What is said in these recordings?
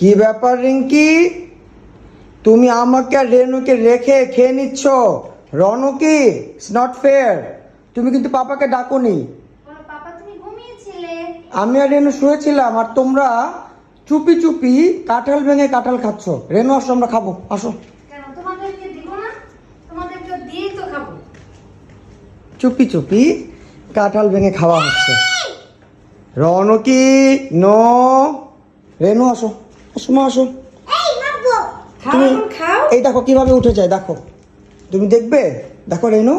কি ব্যাপার রিঙ্কি? তুমি আমাকে আর রেনুকে রেখে খেয়ে নিচ্ছ। রনকি ইটস নট ফেয়ার তুমি কিন্তু পাপাকে ডাকোনি। আমি আর রেনু শুয়েছিলাম আর তোমরা চুপি চুপি কাঁঠাল ভেঙে কাঁঠাল খাচ্ছ। রেনু আসো আমরা খাব আসো। চুপি চুপি কাঁঠাল ভেঙে খাওয়া হচ্ছে। রনকি নো। রেনু আসো। আসো মা আসো। তুমি এই দেখো কীভাবে উঠে যায় দেখো। তুমি দেখবে? দেখো রেনু।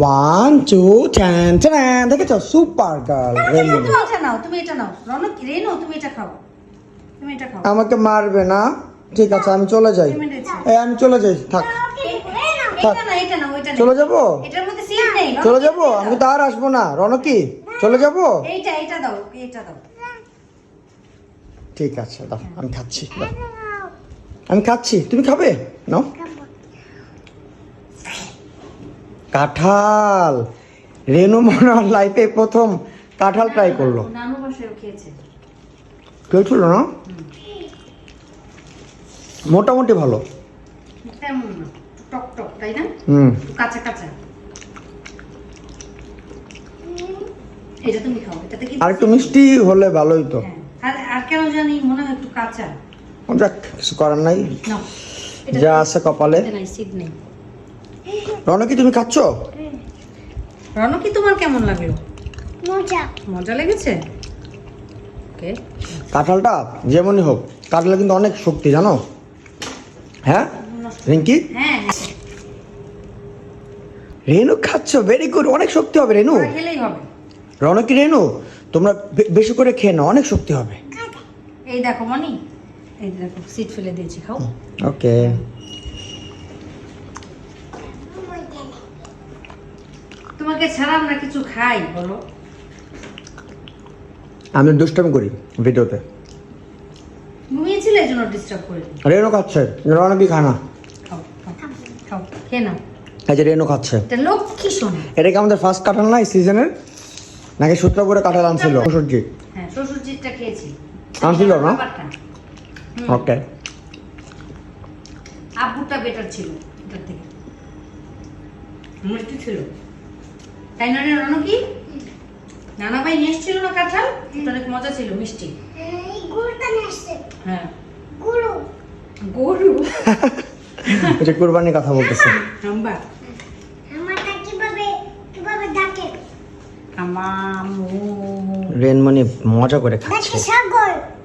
ওয়ান টু ট্যান ট্যান দেখেছ? Super girl Renu. তুমি এটা নাও তুমি এটা রনক রেনো তুমি এটা খাও। তুমি এটা খাও। আমাকে মারবে না? ঠিক আছে আমি চলে যাই। এই আমি চলে যাই থাক। এটা না এটা না ওইটা চলে যাব? এটার মধ্যে সিট নেই রনক, চলে যাব আমি তো আর আসব না। রনকি চলে যাব? এইটা এইটা দাও এইটা দাও। ঠিক আছে দাও আমি খাচ্ছি দাও। আমি খাচ্ছি তুমি খাবে? নাও। কাঁঠাল! রেনু মনে হয় লাইফে প্রথম কাঁঠাল ট্রাই করল। কেউ ছিল না? মোটামুটি ভালো। হুম। কাঁচা কাঁচা। আর একটু মিষ্টি হলে ভালোই তো। হ্যাঁ। কেন জানি মনে হয় একটু কাঁচা যাক কিছু করার নাই। যা আছে কপালে। রনকি তুমি খাচ্ছ? রনক তোমার কেমন লাগল? মজা। মজা লেগেছে? ওকে কাঁঠালটা যেমনই হোক কাঁঠালে কিন্তু অনেক শক্তি জানো? হ্যাঁ? রিঙ্কি? হ্যাঁ। রেনু খাচ্ছ? ভেরি গুড অনেক শক্তি হবে রেনু। খেলেই হবে। রনকি রেনু তোমরা বেশি করে খেয়ে নাও অনেক শক্তি হবে। এই দেখো মনি। এই দেখো সিট ফেলে দিয়েছি খাও। ওকে। তোমাকে ছাড়া আমরা কিছু খাই বলো। আমি দুষ্টামি করি ভিডিওতে। ঘুমিয়েছিলে এই জন্য ডিস্টার্ব করে খাচ্ছে। রনকি খায় না? খাও খাও খাও খেয়ে নাও। এই যে রেনু খাচ্ছে। এটা লক্ষ্মী শোনা এটা কি আমাদের ফার্স্ট কাঁঠাল নাই সিজনের নাকি সূত্রপুরে কাঁঠাল আনছিল? শ্বশুরজি হ্যাঁ শ্বশুর জিতটা খেয়েছি। আনছিল না? ওকে। আব্বুটা বেটার ছিল এটার থেকে। মিষ্টি ছিল। তাই না রে রনকি নানা ভাই নিয়ে এসেছিল না কাঁঠাল? অনেক মজা ছিল মিষ্টি। এই গুড়টা নিয়ে আসছে হ্যাঁ। গুড়ু। গরু। ওই যে কুরবানির কথা বলতেছে হাম্বা আমারটা কীভাবে কীভাবে ডাকে কামামু রেনমণি মজা করে খাচ্ছে।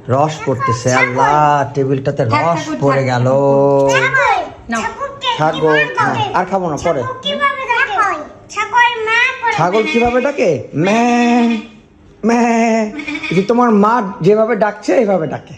রস পড়তেছে আল্লাহ টেবিলটাতে রস পড়ে গেল। ছাগল কীভাবে হ্যাঁ, ডাকে? আর খাব না পরে। ছাগল কীভাবে ডাকে? ম্যা ম্যা তোমার মা যেভাবে ডাকছে এইভাবে ডাকে।